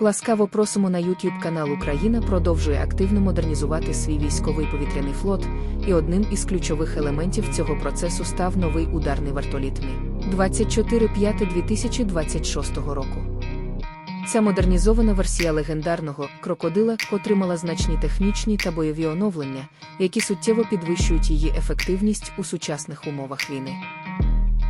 Ласкаво просимо на YouTube канал Україна продовжує активно модернізувати свій військовий повітряний флот, і одним із ключових елементів цього процесу став новий ударний вертоліт Мі 24.5.2026 року. Ця модернізована версія легендарного крокодила отримала значні технічні та бойові оновлення, які суттєво підвищують її ефективність у сучасних умовах війни.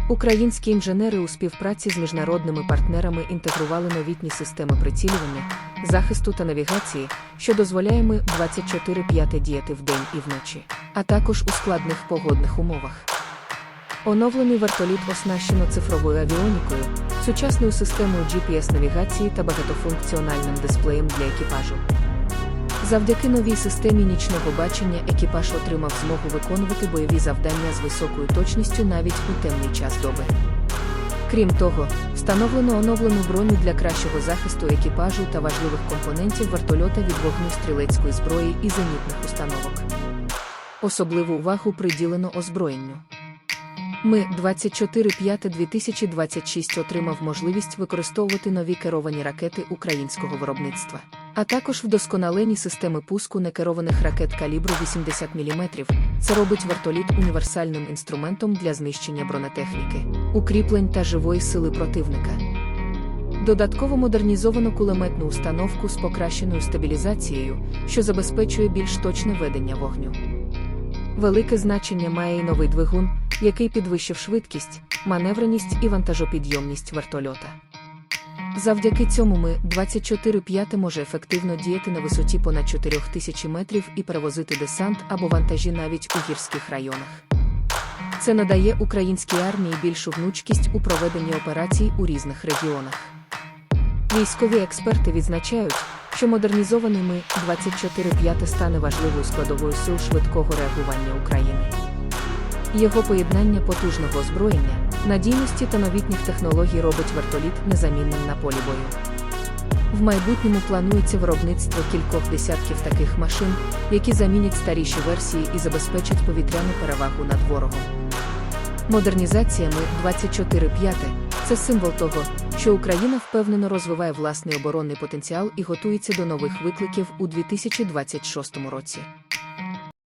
Українські інженери у співпраці з міжнародними партнерами інтегрували новітні системи прицілювання, захисту та навігації, що дозволяє ми 24-5 діяти вдень і вночі, а також у складних погодних умовах. Оновлений вертоліт оснащено цифровою авіонікою, сучасною системою GPS-навігації та багатофункціональним дисплеєм для екіпажу. Завдяки новій системі нічного бачення екіпаж отримав змогу виконувати бойові завдання з високою точністю навіть у темний час доби. Крім того, встановлено оновлену броню для кращого захисту екіпажу та важливих компонентів вертольота від вогню стрілецької зброї і зенітних установок. Особливу увагу приділено озброєнню. Ми 24.5.2026 отримав можливість використовувати нові керовані ракети українського виробництва, а також вдосконалені системи пуску некерованих ракет калібру 80 мм. Це робить вертоліт універсальним інструментом для знищення бронетехніки, укріплень та живої сили противника. Додатково модернізовано кулеметну установку з покращеною стабілізацією, що забезпечує більш точне ведення вогню. Велике значення має й новий двигун, який підвищив швидкість, маневреність і вантажопідйомність вертольота. Завдяки цьому ми 24-5 може ефективно діяти на висоті понад 4000 метрів і перевозити десант або вантажі навіть у гірських районах. Це надає українській армії більшу гнучкість у проведенні операцій у різних регіонах. Військові експерти відзначають, що модернізований ми 24-5 стане важливою складовою сил швидкого реагування України. Його поєднання потужного озброєння, надійності та новітніх технологій робить вертоліт незамінним на полі бою. В майбутньому планується виробництво кількох десятків таких машин, які замінять старіші версії і забезпечать повітряну перевагу над ворогом. Модернізація Ми 24-5 це символ того, що Україна впевнено розвиває власний оборонний потенціал і готується до нових викликів у 2026 році.